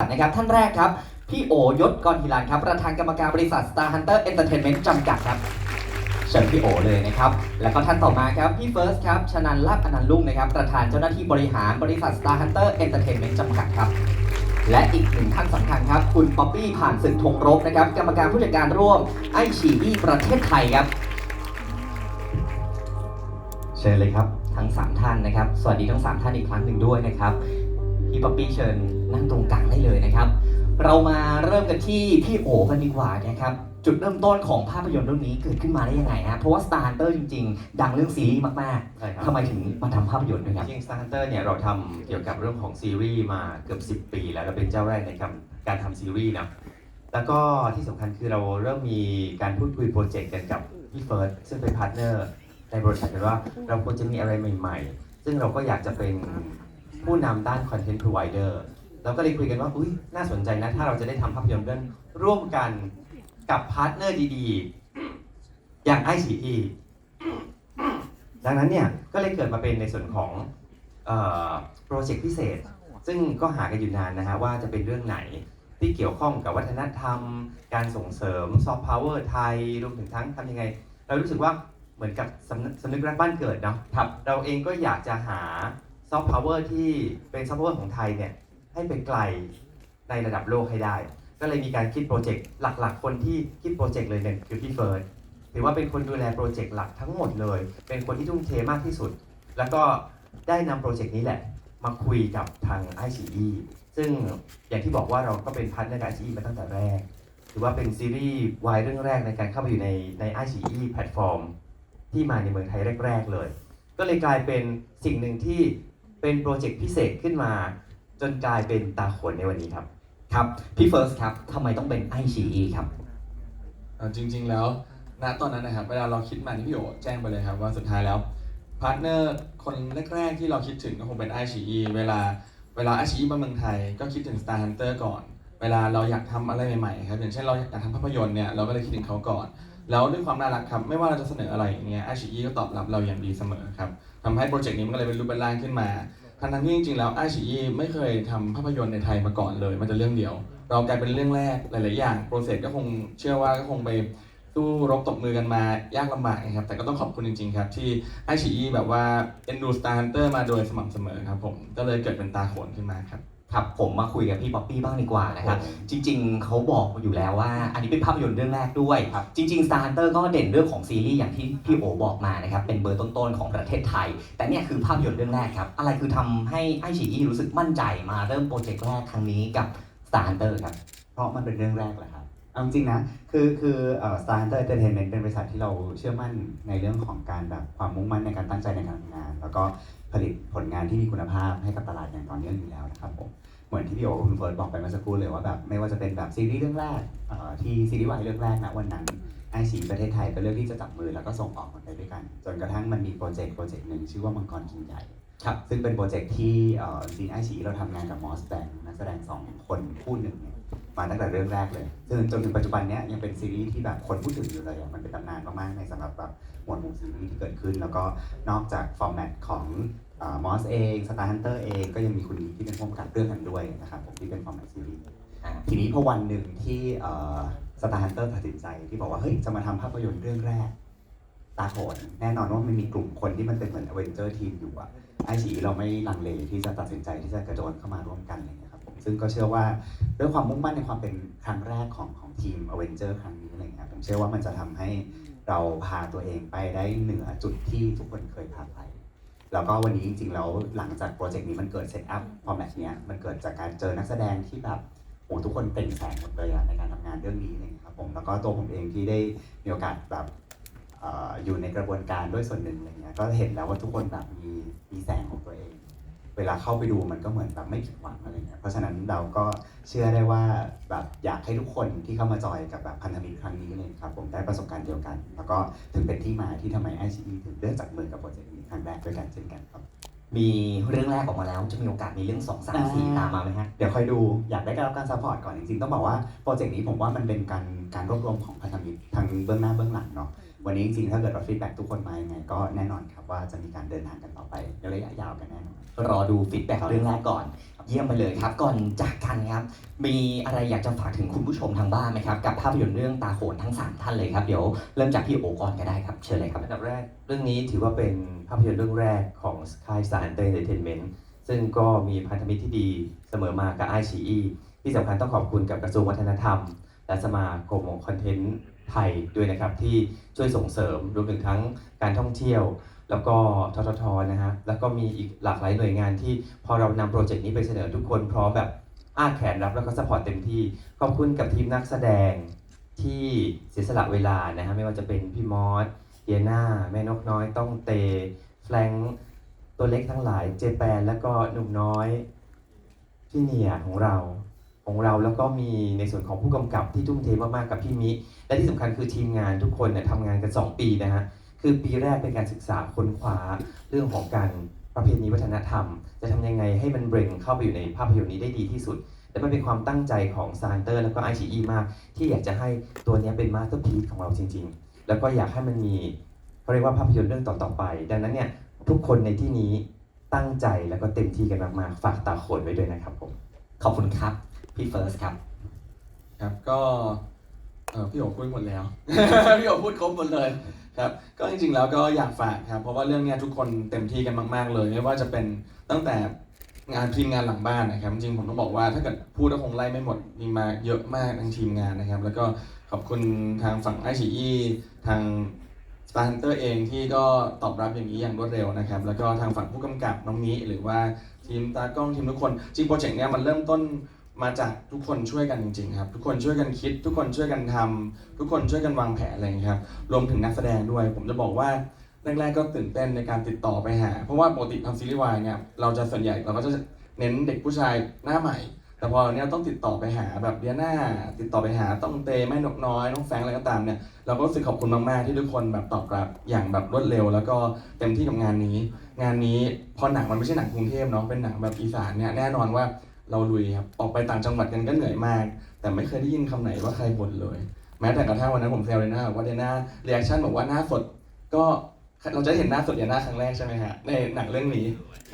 นะครับท่านแรกครับ พี่โอยศกรฮิรันครับ ประธานกรรมการบริษัท Star Hunter Entertainment จำกัดครับเชิญพี่โอเลยนะครับ แล้วก็ท่านต่อมาครับ พี่เฟิร์สครับชนันลาบอนันต์ลุ่งนะครับ ประธานเจ้าหน้าที่บริหารบริษัท Star Hunter Entertainment จำกัดครับ และอีกหนึ่งท่านสำคัญครับ คุณป๊อปปี้ผ่านศึกธงรบนะครับ กรรมการผู้จัดการร่วมไอชีอีประเทศไทยครับเชิญเลยครับทั้ง 3 ท่านนะครับ สวัสดีทั้ง 3 ท่านอีกครั้งหนึ่งด้วยนะครับพี่ป๊อปปี้เชิญ นั่งตรงกลางได้เลยนะครับ เรามาเริ่มกันที่พี่โอกันดีกว่านะครับ จุดเริ่มต้นของภาพยนตร์เรื่องนี้เกิดขึ้นมาได้ยังไงฮะเพราะว่า Star Hunter จริงๆ ดังเรื่องซีรีส์มากใช่ครัๆบทำไมถึงมาทำภาพยนตร์ด้วยครับ จริง Star Hunter เนี่ยเราทำเกี่ยวกับเรื่องของซีรีส์มาเกือบ 10 ปีแล้วเราเป็นเจ้าแรกในการการทำซีรีส์นะแล้วก็ที่สำคัญคือเราเริ่มมีการพูดคุยโปรเจกต์กันกับพี่เฟิร์สซึ่งเป็นพาร์ทเนอร์ในบริษัทกันว่าเราควรจะมีอะไรใหม่ ๆ ซึ่งเราก็อยากจะเป็นผู้นำด้านคอนเทนต์พรอไวเดอร์ เราก็เลยคุยกันว่าอุ้ยน่าสนใจนะถ้าเราจะได้ทำภาพยนตร์เรื่องร่วมกันกับพาร์ทเนอร์ดีๆ อย่างไอซีดังนั้นเนี่ยก็เลยเกิดมาเป็นในส่วนของโปรเจกต์พิเศษ ซึ่งก็หากันอยู่นานนะฮะว่าจะเป็นเรื่องไหนที่เกี่ยวข้องกับวัฒนธรรม การส่งเสริมซอฟต์พาวเวอร์ไทยรวมถึงทั้งทำยังไง เรารู้สึกว่าเหมือนกับสำนึกสำนึกรักบ้านเกิดเนาะครับเราเองก็อยากจะหาซอฟต์พาวเวอร์ที่เป็นซอฟต์พาวเวอร์ของไทยเนี่ย ให้ไปไกลในระดับโลกให้ได้ ก็เลยมีการคิดโปรเจกต์หลัก ๆ คนที่คิดโปรเจกต์เลยเนี่ยคือพี่เฟิร์นถือว่าเป็นคนดูแลโปรเจกต์หลักทั้งหมดเลย เป็นคนที่ทุ่มเทมากที่สุด แล้วก็ได้นำโปรเจกต์นี้แหละ มาคุยกับทาง i อ e ซึ่งอย่างที่บอกว่าเราก็เป็นพันในการ i อ e มาตั้งแต่แรก ถือว่าเป็นซีรีส์วายเรื่องแรกในการเข้าไปอยู่ในใน i อ e แพลตฟอร์ม ที่มาในเมืองไทยแรก ๆ เลย ก็เลยกลายเป็นสิ่งหนึ่งที่เป็นโปรเจกต์พิเศษขึ้นมา จนกลายเป็นตาขนในวันนี้ครับ ครับ พี่เฟิร์สครับทำไมต้องเป็นไอชีอีครับ อ่อจริง ๆ แล้วณตอนนั้นนะครับ เวลาเราคิดมาที่พี่โอแจ้งไปเลยครับว่าสุดท้ายแล้วพาร์ทเนอร์คนแรก ๆ ที่เราคิดถึงก็คงเป็นไอชีเวลาเวลาไอชีมาเมืองไทยก็คิดถึง Star Hunter ก่อน เวลาเราอยากทำอะไรใหม่ๆครับอย่างเช่นเราอยากทำภาพยนตร์เนี่ยเราก็เลยคิดถึงเขาก่อน แล้วด้วยความน่ารักครับ ไม่ว่าเราจะเสนออะไรอย่างเงี้ยไอชีก็ตอบรับเราอย่างดีเสมอครับทำให้โปรเจกต์นี้มันก็เลยเป็นรูปเป็นร่างขึ้นมา ทั้งๆที่จริงๆแล้วไอชีไม่เคยทำภาพยนตร์ในไทยมาก่อนเลย มันจะเรื่องเดียว เรากลายเป็นเรื่องแรกหลาย ๆ อย่างโปรเซสก็คงเชื่อว่าก็คงไปสู้รบตบมือกันมายากลำบากนะครับ แต่ก็ต้องขอบคุณจริง ๆ ครับที่ไอชีแบบว่าเอ็นดูสตาร์ฮันเตอร์มาโดยสม่ำเสมอครับผมก็เลยเกิดเป็นตาโขนขึ้นมาครับ ครับผมมาคุยกับพี่ป๊อปปี้บ้างดีกว่านะครับจริง ๆเขาบอกอยู่แล้วว่า อันนี้เป็นภาพยนตร์เรื่องแรกด้วยครับจริงๆ Star Hunter ก็เด่นเรื่องของซีรีส์อย่างที่พี่โอบอกมานะครับเป็นเบอร์ต้นๆของประเทศไทย แต่เนี่ยคือภาพยนตร์เรื่องแรกครับอะไรคือทำให้ไอชีอีรู้สึกมั่นใจมาเริ่มโปรเจกต์แรกครั้งนี้กับ Star Hunter ครับเพราะมันเป็นเรื่องแรกแหละครับ เอาจริงๆนะ คือคือเอ่อ Star Hunter Entertainment เป็นบริษัทที่เราเชื่อมั่นในเรื่องของการแบบความมุ่งมั่นในการตั้งใจในการทำงาน แล้วก็ผลิตผลงานที่มีคุณภาพให้กับตลาดอย่างต่อเนื่องอยู่แล้วนะครับผม เหมือนที่พี่โอกับคุณเฟิร์สบอกไปเมื่อสักครู่เลยว่าแบบไม่ว่าจะเป็นแบบซีรีส์เรื่องแรกเอ่อที่ซีรีส์วายเรื่องแรกนะวันนั้นไอซีประเทศไทยก็เลือกที่จะจับมือแล้วก็ส่งออกมันไปด้วยกัน จนกระทั่งมันมีโปรเจกต์โปรเจกต์หนึ่งชื่อว่ามังกรกินใหญ่ ครับ ซึ่งเป็นโปรเจกต์ที่เอ่อจริงไอซีเราทำงานกับมอสแบงนักแสดงสองคนคู่หนึ่งเนี่ย มาตั้งแต่เรื่องแรกเลยซึ่งจนถึงปัจจุบันเนี้ยยังเป็นซีรีส์ที่แบบคนพูดถึงอยู่เลยอะมันเป็นตำนานมากๆในสำหรับแบบหมวดหมู่ซีรีส์ที่เกิดขึ้น แล้วก็นอกจากฟอร์แมตของมอสเองสตาร์ฮันเตอร์เองก็ยังมีคุณนิกที่เป็นผู้กำกับเรื่องนั้นด้วยนะครับผมที่เป็นฟอร์แมตซีรีส์อ่าทีนี้พอวันหนึ่งที่สตาร์ฮันเตอร์ตัดสินใจที่บอกว่าเฮ้ยจะมาทำภาพยนตร์เรื่องแรกตาโขนแน่นอนว่ามันมีกลุ่มคนที่มันเป็นเหมือนอเวนเจอร์ทีมอยู่อะไอฉีเราไม่ลังเลที่จะตัดสินใจที่จะกระโดดเข้ามาร่วมกันอะไรอย่างเงี้ยครับผม ซึ่งก็เชื่อว่าด้วยความมุ่งมั่นในความเป็นครั้งแรกของของทีมอเวนเจอร์ครั้งนี้อะไรเงี้ยผมเชื่อว่ามันจะทำให้เราพาตัวเองไปได้เหนือจุดที่ทุกคนเคยพาไป แล้วก็วันนี้จริงๆแล้วหลังจากโปรเจกต์นี้มันเกิดเซตอัพฟอร์แมตเนี้ยมันเกิดจากการเจอนักแสดงที่แบบโอ้ทุกคนเปล่งแสงหมดเลยอะในการทำงานเรื่องนี้อะไรอย่างเลยครับผมแล้วก็ตัวผมเองที่ได้มีโอกาสแบบอยู่ในกระบวนการด้วยส่วนหนึ่งอะไรเงี้ยก็เห็นแล้วว่าทุกคนแบบมีมีแสงของตัวเอง เวลาเข้าไปดูมันก็เหมือนแบบไม่ผิดหวังอะไรเงี้ยเพราะฉะนั้นเราก็เชื่อได้ว่าแบบอยากให้ทุกคนที่เข้ามาจอยกับแบบพันธมิตรครั้งนี้เลยครับผมได้ประสบการณ์เดียวกัน แล้วก็ถึงเป็นที่มาที่ทำไมไอซีถึงเลือกจับมือกับโปรเจกต์นี้ครั้งแรกด้วยกันเช่นกันครับ มีเรื่องแรกออกมาแล้วจะมีโอกาสมีเรื่อง 2 3 4 ตามมาไหมฮะ เดี๋ยวคอยดูอยากได้รับการซัพพอร์ตก่อนจริงๆต้องบอกว่าโปรเจกต์นี้ผมว่ามันเป็นการการรวบรวมของพันธมิตรทั้งเบื้องหน้าเบื้องหลังเนาะ วันนี้จริงๆ ถ้าเกิดเราฟีดแบ็กทุกคนมายังไงก็แน่นอนครับว่าจะมีการเดินทางกันต่อไประยะยาวกันแน่นอนรอดูฟีดแบ็กเรื่องแรกก่อน เยี่ยมไปเลยครับ ก่อนจากกันครับ มีอะไรอยากจะฝากถึงคุณผู้ชมทางบ้านไหมครับ กับภาพยนตร์เรื่องตาโขนทั้ง 3 ท่านเลยครับ เดี๋ยวเริ่มจากพี่โอก่อนก็ได้ครับ เชิญเลยครับอันดับแรก เรื่องนี้ถือว่าเป็นภาพยนตร์เรื่องแรกของค่ายสารเตอร์เอนเตอร์เทนเมนต์ซึ่งก็มีพันธมิตรที่ดีเสมอมากับไอชีอีที่สำคัญต้องขอบคุณกับกระทรวงวัฒนธรรม และสมาคมของคอนเทนต์ ไทยด้วยนะครับที่ช่วยส่งเสริมรวมถึงทั้งการท่องเที่ยว แล้วก็ทททนะฮะแล้วก็มีอีกหลากหลายหน่วยงานที่พอเรานำโปรเจกต์นี้ไปเสนอทุกคนพร้อมแบบอ้าแขนรับแล้วก็สปอร์ตเต็มที่ขอบคุณกับทีมนักแสดงที่เสียสละเวลานะฮะไม่ว่าจะเป็นพี่มอสเดียนาแม่นกน้อยต้องเตแฟรงตัวเล็กทั้งหลายเจแปนแล้วก็หนุ่มน้อยพี่เนียของเรา ของเราแล้วก็มีในส่วนของผู้กำกับที่ทุ่มเทมากๆกับพี่มิ และที่สำคัญคือทีมงานทุกคนเนี่ยทำงานกัน 2 ปีนะฮะคือปีแรกเป็นการศึกษาค้นคว้าเรื่องของการประเพณีวัฒนธรรม จะทำยังไงให้มันเบรงเข้าไปอยู่ในภาพยนตร์นี้ได้ดีที่สุด และมันเป็นความตั้งใจของซานเตอร์แล้วก็ไอชีอีมาก ที่อยากจะให้ตัวนี้เป็นมาสเตอร์พีซของเราจริง ๆ แล้วก็อยากให้มันมีเขาเรียกว่าภาพยนตร์เรื่องต่อๆไป ดังนั้นเนี่ยทุกคนในที่นี้ตั้งใจแล้วก็เต็มที่กันมากๆ ฝากตาโขนไว้ด้วยนะครับผม ขอบคุณครับ พี่เฟิร์สครับ ครับก็เออพี่โอพูดหมดแล้ว พี่โอพูดครบหมดเลยครับก็จริงๆแล้วก็อยากฝากครับ เพราะว่าเรื่องเนี้ยทุกคนเต็มที่กันมาก ๆ เลย ไม่ว่าจะเป็นตั้งแต่งานทีมงานหลังบ้านนะครับ จริงๆผมต้องบอกว่าถ้าเกิดพูดก็คงไล่ไม่หมดมีมาเยอะมากทั้งทีมงานนะครับ แล้วก็ขอบคุณทางฝั่งไอชีอีทาง s t a r Hunter เองที่ก็ตอบรับอย่างนี้อย่างรวดเร็วนะครับ แล้วก็ทางฝั่งผู้กำกับน้องมิหรือว่าทีมตากล้องทีมทุกคนจริงโปรเจกต์เนี้ยมันเริ่มต้น มาจากทุกคนช่วยกันจริงๆครับ ทุกคนช่วยกันคิด ทุกคนช่วยกันทำทุกคนช่วยกันวางแผนอะไรอย่างนี้ครับรวมถึงนักแสดงด้วย ผมจะบอกว่าแรกๆก็ตื่นเต้นในการติดต่อไปหา เพราะว่าปกติทำซีรีส์วายเนี่ยเราจะส่วนใหญ่เราก็จะเน้นเด็กผู้ชายหน้าใหม่ แต่พอเนี้ยต้องติดต่อไปหาแบบเดียน่าติดต่อไปหาต้องเตแม่นกน้อยน้องแฟงอะไรก็ตามเนี่ยเราก็รู้สึกขอบคุณมากๆที่ทุกคนแบบตอบรับอย่างแบบรวดเร็ว แล้วก็เต็มที่กับงานนี้ งานนี้พอหนังมันไม่ใช่หนังกรุงเทพเนาะเป็นหนังแบบอีสานเนี่ยแน่นอนว่า เราลุยครับ ออกไปต่างจังหวัดกันก็เหนื่อยมาก แต่ไม่เคยได้ยินคำไหนว่าใครบ่นเลย แม้แต่กระทั่งวันนั้นผมแซวเลยนะว่าเดน่าเรีแอคชั่นบอกว่าหน้าสดก็เราจะเห็นหน้าสดเดน่าครั้งแรกใช่ไหมฮะในหนังเรื่องนี้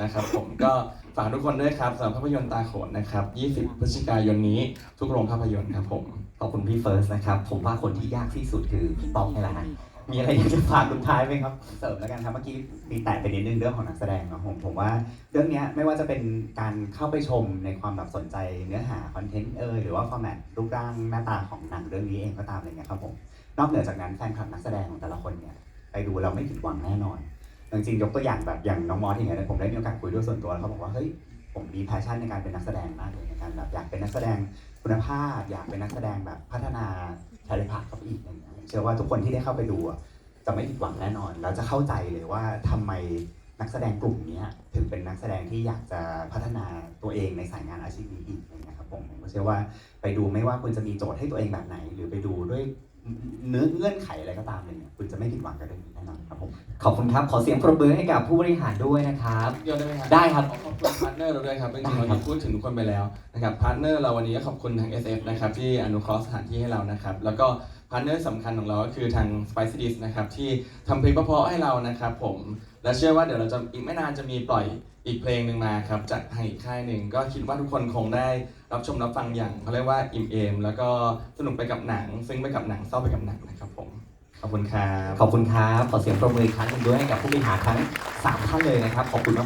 นะครับผมก็ฝากทุกคนด้วยครับสำหรับภาพยนตร์ตาโขนนะครับ 20 พฤศจิกายนนี้ ทุกโรงภาพยนตร์ครับผม ขอบคุณพี่เฟิร์สนะครับ ผมว่าคนที่ยากที่สุดคือพี่ป๊อกนี่แหละฮะ มีอะไรอยากจะฝากลุงท้ายไหมครับ เสริมแล้วกันครับเมื่อกี้มีแตะไปนิดนึงเรื่องของนักแสดงเนาะผมผมว่าเรื่องเนี้ยไม่ว่าจะเป็นการเข้าไปชมในความแบบสนใจเนื้อหาคอนเทนต์เอยหรือว่าฟอร์แมตรูปร่างหน้าตาของหนังเรื่องนี้เองก็ตามอะไรเงี้ยครับผมนอกเหนือจากนั้นแฟนคลับนักแสดงของแต่ละคนเนี่ยไปดูเราไม่ผิดหวังแน่นอนจริงๆยกตัวอย่างแบบอย่างน้องมอสอย่างเงี้ยผมได้มีโอกาสคุยด้วยส่วนตัวแล้วเขาบอกว่าเฮ้ยผมมีแพชชั่นในการเป็นนักแสดงมากเลยในการแบบอยากเป็นนักแสดงคุณภาพ อยากเป็นนักแสดงแบบพัฒนาชาลิภาพเข้าไปอีกอะไรเงี้ย เชื่อว่าทุกคนที่ได้เข้าไปดูอะจะไม่ผิดหวังแน่นอน แล้วจะเข้าใจเลยว่าทำไมนักแสดงกลุ่มเนี้ยถึงเป็นนักแสดงที่อยากจะพัฒนาตัวเองในสายงานอาชีพนี้อีกอะไรเงี้ยครับผมผมก็เชื่อว่าไปดูไม่ว่าคุณจะมีโจทย์ให้ตัวเองแบบไหน หรือไปดูด้วยเนื้อเงื่อนไขอะไรก็ตามเลยเนี่ยคุณจะไม่ผิดหวังกับเรื่องนี้แน่นอนครับผมขอบคุณครับขอเสียงปรบมือให้กับผู้บริหารด้วยนะครับเดียวได้ไหมครับได้ครับขอขอบคุณพาร์ทเนอร์เราด้วยครับจริงๆได้เราครับพูดถึงทุกคนไปแล้วนะครับพาร์ทเนอร์เราวันนี้ก็ขอบคุณทาง SF นะครับที่อนุเคราะห์สถานที่ให้เรานะครับ แล้วก็ พาร์ทเนอร์สำคัญของเราก็คือทาง Spicy Dish นะครับที่ทำเพลงเพราะๆให้เรานะครับผม และเชื่อว่าเดี๋ยวเราจะอีกไม่นานจะมีปล่อยอีกเพลงหนึ่งมาครับจากทางอีกค่ายหนึ่งก็คิดว่าทุกคนคงได้รับชมรับฟังอย่างเขาเรียกว่าอิ่มเอม แล้วก็สนุกไปกับหนัง ซึ่งไปกับหนังเศร้าไปกับหนังนะครับผมขอบคุณครับขอบคุณครับขอเสียงปรบมืออีกครั้งหนึ่งด้วยให้กับผู้บริหารทั้งสามท่านเลยนะครับขอบคุณมาก